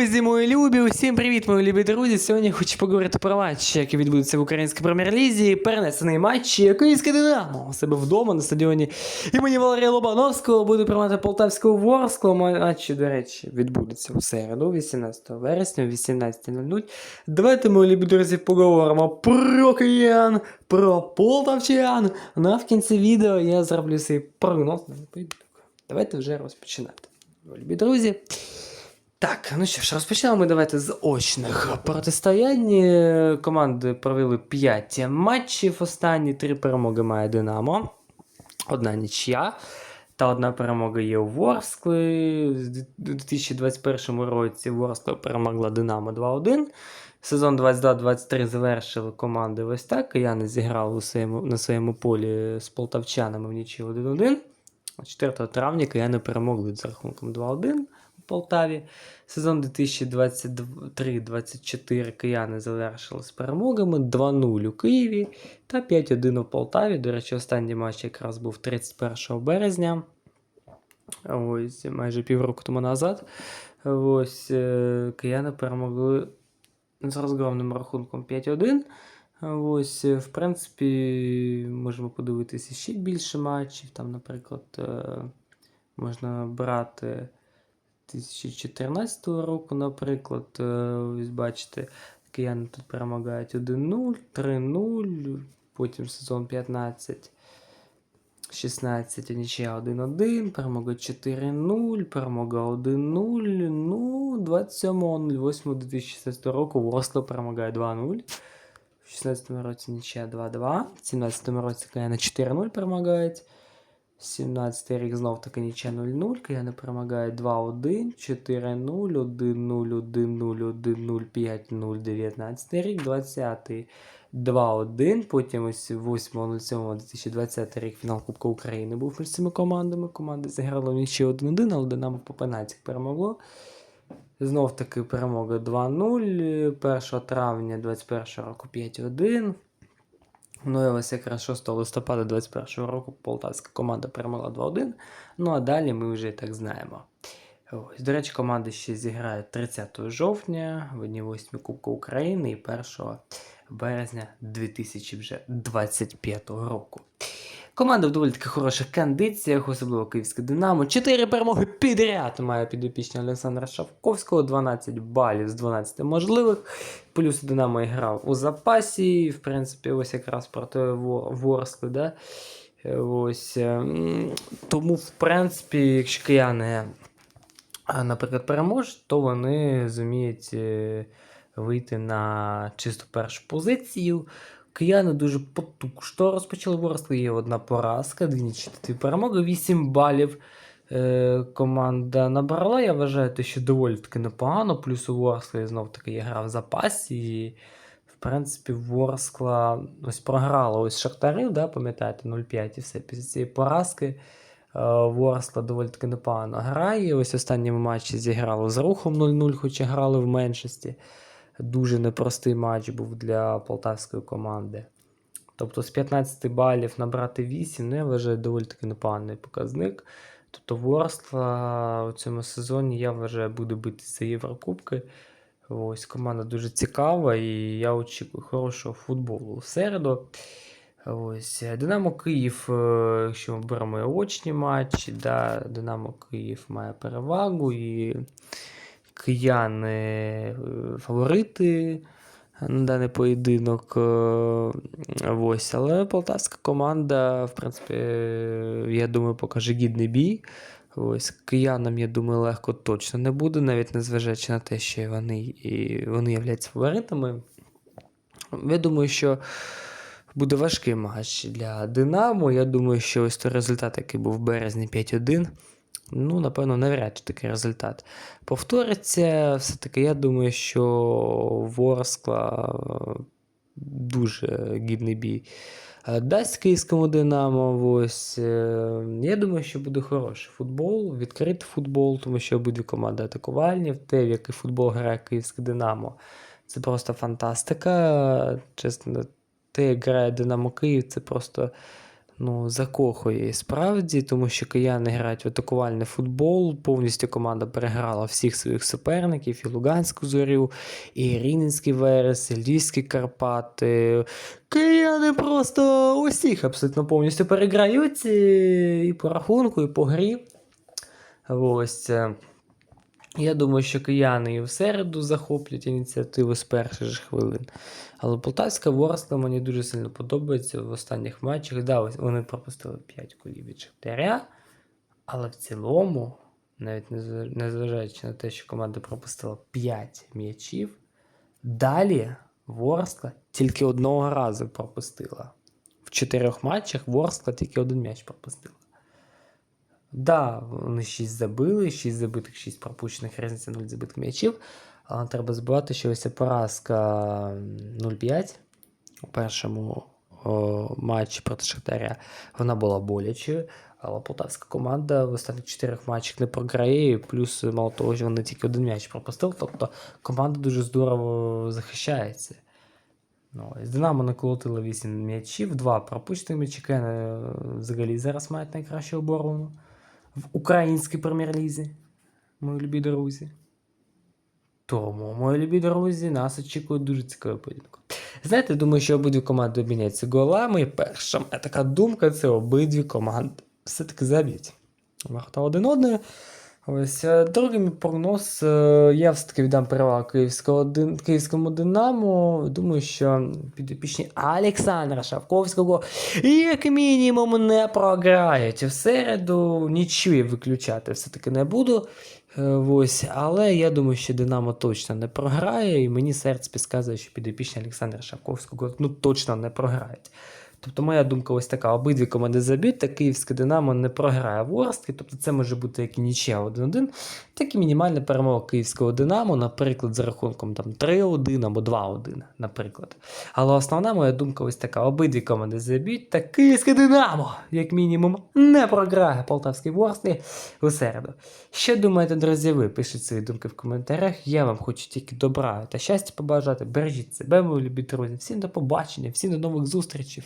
Друзі, мої любі, усім привіт, мої любі друзі. Сьогодні хочу поговорити про матч, який відбудеться в українській прем'єр-лізі. Перенесений матч Київське Динамо у себе вдома на стадіоні імені Валерія Лобановського буде приймати Полтавського Ворскла. Матч, до речі, відбудеться у середу, 18 вересня, 18.00. Давайте, мої любі друзі, поговоримо про киян, про полтавчан. Ну в кінці відео я зроблю свій прогноз. Давайте вже розпочинати. Мої любі друзі. Так, ну що ж, розпочнемо ми давайте з очних протистоянь. Команди провели 5 матчів. Останні три перемоги має Динамо. Одна нічия. Та одна перемога є у Ворскли. У 2021 році Ворскла перемогла Динамо 2-1. Сезон 22-23 завершили команди ось так. Кияни зіграли у своєму, на своєму полі з полтавчанами в нічі 1-1. 4 травня кияни перемогли з рахунком 2-1 у Полтаві. Сезон 2023-24 кияни завершили з перемогами 2-0 у Києві та 5-1 у Полтаві. До речі, останній матч якраз був 31 березня. Ось майже півроку тому назад. Ось е, кияни перемогли з розгромним рахунком 5-1. Ось, е, в принципі, можемо подивитися ще більше матчів. Там, наприклад, е, можна брати 2014 року, наприклад, е, ось бачите, кияни тут перемагають 1-0, 3-0, потім сезон 15. 16 нічия 1-1, перемога 4-0, перемога 1-0. Ну, 27.08.2016 року Ворсло перемагає 2-0. В 16 році нічия 2-2. В 17 році Каяна 4-0 перемагають. 17 рік знов таки нічия 0-0. Каяна перемагає 2-1, 4-0, 1-0, 1-0, 1-0, 5-0, 19 рік, 20 2-1. Потім ось 8.07.2020 рік фінал Кубка України був між цими командами. Команди зіграли нічі 1-1, але Динамо по пенальтях перемогло. Знов таки перемога 2-0. 1 травня 2021 року 5-1. Ну і ось якраз 6 листопада 2021 року полтавська команда перемогла 2-1. Ну а далі ми вже і так знаємо. Ось, до речі, команди ще зіграють 30 жовтня, в одній 8 Кубка України і 1 березня 2025 року. Команда в доволі таки хороших кондиціях, особливо Київське Динамо. 4 перемоги підряд має підопічний Олександра Шавковського, 12 балів з 12 можливих. Плюс Динамо грав у запасі. В принципі, ось якраз проти Вор- Ворскли. Да? Е, ем, тому, в принципі, якщо кияни, наприклад, переможуть, то вони зуміють е, вийти на чисту першу позицію. Кияни дуже потужно розпочали Ворскли. Є одна поразка, дві нічі, дві перемоги, 8 балів. Е, команда набрала. Я вважаю, те, що доволі таки непогано. Плюс у Ворскли знов таки є гра в запасі. І, в принципі, Ворскла ось програла ось Шахтарів, да, пам'ятаєте, 0-5 і все. Після цієї поразки е, Ворскла доволі таки непогано грає. Ось останньому матчі зіграли з рухом 0-0, хоча грали в меншості. Дуже непростий матч був для полтавської команди. Тобто з 15 балів набрати 8, ну, я вважаю, доволі таки непоганий показник. Тобто Ворскла у цьому сезоні, я вважаю, буде битися за Єврокубки. Ось команда дуже цікава, і я очікую хорошого футболу в середу. Ось Динамо Київ, е, якщо ми беремо очні матчі, да, Динамо Київ має перевагу і кияни е, фаворити на даний поєдинок. е, Ось, але полтавська команда, в принципі, я думаю, покаже гідний бій. Ось, киянам, я думаю, легко точно не буде, навіть незважаючи на те, що вони, і вони являються фаворитами. Я думаю, що буде важкий матч для Динамо. Я думаю, що ось той результат, який був в березні 5-1. Ну, напевно, навряд чи такий результат повториться. Все-таки я думаю, що Ворскла е, дуже гідний бій е, дасть київському Динамо. Ось. е, Я думаю, що буде хороший футбол, відкритий футбол, тому що обидві команди атакувальні. Те, в який футбол грає київське Динамо, це просто фантастика. Чесно, те, як грає Динамо Київ, це просто ну, закохує справді, тому що кияни грають в атакувальний футбол. Повністю команда переграла всіх своїх суперників: і Луганську зорю, і Рівненський Верес, і Львівські Карпати. Кияни просто усіх абсолютно повністю переграють і, і по рахунку, і по грі. Ось. Я думаю, що кияни і в середу захоплять ініціативу з перших ж хвилин. Але Полтавська Ворскла мені дуже сильно подобається в останніх матчах. Да, вони пропустили 5 голів від Шахтаря, але в цілому, навіть незважаючи на те, що команда пропустила 5 м'ячів, далі Ворскла тільки одного разу пропустила. В чотирьох матчах Ворскла тільки один м'яч пропустила. Да, вони 6 забили, 6 забитих, 6 пропущених, різниця 0 забитих м'ячів. Але треба забувати, що ось поразка 0-5 у першому о, матчі проти Шахтаря, вона була болячою. Але полтавська команда в останніх чотирьох матчах не програє, плюс, мало того, що вони тільки один м'яч пропустили. Тобто команда дуже здорово захищається. Ну, з Динамо наколотило 8 м'ячів, 2 пропущені м'ячі. Взагалі зараз мають найкращу оборону в українській прем'єр-лізі, мої любі друзі. Тому, мої любі друзі, нас очікує дуже цікавий поєдинок. Знаєте, думаю, що обидві команди обміняються голами. Перша така думка це обидві команди все-таки заб'ють. Варта один одної. Ось е, другий мій прогноз. е, Я все-таки віддам перевагу київському Динамо. Думаю, що підопічні Олександра Шавковського як мінімум не програють. В середу нічого виключати все-таки не буду. Е, Ось, але я думаю, що Динамо точно не програє, і мені серце підказує, що підопічні Олександра Шавковського ну, точно не програють. Тобто моя думка ось така: обидві команди заб'ють, та київське Динамо не програє в Орскі. Тобто це може бути як і нічия 1-1, так і мінімальна перемога київського Динамо, наприклад, за рахунком там 3-1 або 2-1, наприклад. Але основна моя думка ось така: обидві команди заб'ють, та київське Динамо, як мінімум, не програє Полтавській Ворсклі у середу. Що думаєте, друзі, ви? Пишіть свої думки в коментарях. Я вам хочу тільки добра та щастя побажати. Бережіть себе, мої любі друзі. Всім до побачення, всім до нових зустрічей.